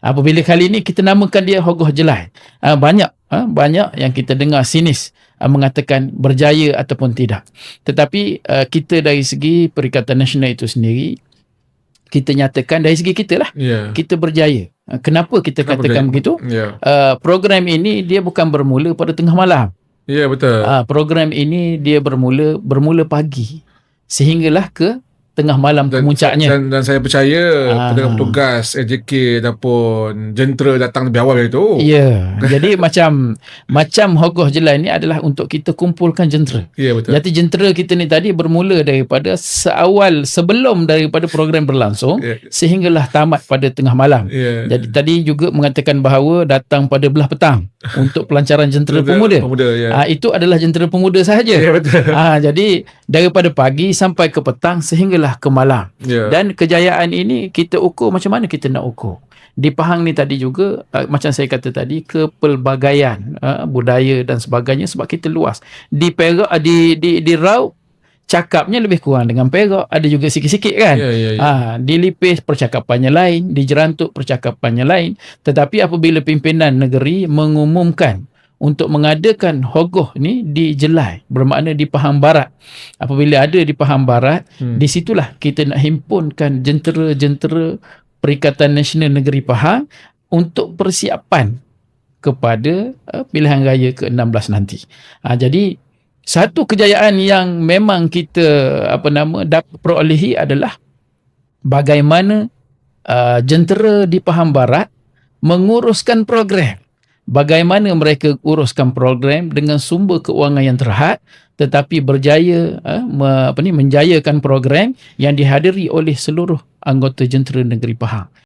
Apabila kali ini kita namakan dia Hogoh Jelai. Ah, banyak ah, banyak yang kita dengar sinis ah, mengatakan berjaya ataupun tidak. Tetapi kita dari segi Perikatan Nasional itu sendiri kita nyatakan dari segi kita lah Ya. kita berjaya. Kenapa kita Kenapa katakan berjaya? begitu? Ya. Uh, program ini dia bukan bermula pada tengah malam. Ya betul. Uh, program ini dia bermula bermula pagi sehinggalah ke tengah malam kemuncaknya. Dan, dan saya percaya Ah. petugas-petugas AJK ataupun jentera datang lebih awal dari tu. Ya, jadi macam macam Hogoh Jelai ni adalah untuk kita kumpulkan jentera. Ya betul. Jadi jentera kita ni tadi bermula daripada seawal sebelum daripada program berlangsung Ya. sehinggalah tamat pada tengah malam. Ya. Jadi tadi juga mengatakan bahawa datang pada belah petang untuk pelancaran jentera pemuda. Pemuda ya. Ah itu adalah jentera pemuda sahaja. Ya betul. Ah jadi daripada pagi sampai ke petang sehinggalah ke malam. Ya. Dan kejayaan ini kita ukur macam mana kita nak ukur. Di Pahang ni tadi juga uh, macam saya kata tadi kepelbagaian uh, budaya dan sebagainya sebab kita luas. Di Perak uh, di di di Raub cakapnya lebih kurang dengan Perak ada juga sikit-sikit kan. Ya ya ya. Ah, di Lipis percakapannya lain, di Jerantuk percakapannya lain. Tetapi apabila pimpinan negeri mengumumkan untuk mengadakan hogoh ni di Jelai, bermakna di Pahang Barat. Apabila ada di Pahang Barat, Hmm. di situlah kita nak himpunkan jentera-jentera Perikatan Nasional Negeri Pahang untuk persiapan kepada uh, pilihan raya ke-16 nanti. Ha, jadi satu kejayaan yang memang kita apa nama dapat perolehi adalah bagaimana uh, jentera di Pahang Barat menguruskan program. Bagaimana mereka uruskan program dengan sumber keuangan yang terhad tetapi berjaya uh, me, apa ni menjayakan program yang dihadiri oleh seluruh anggota jentera negeri Pahang.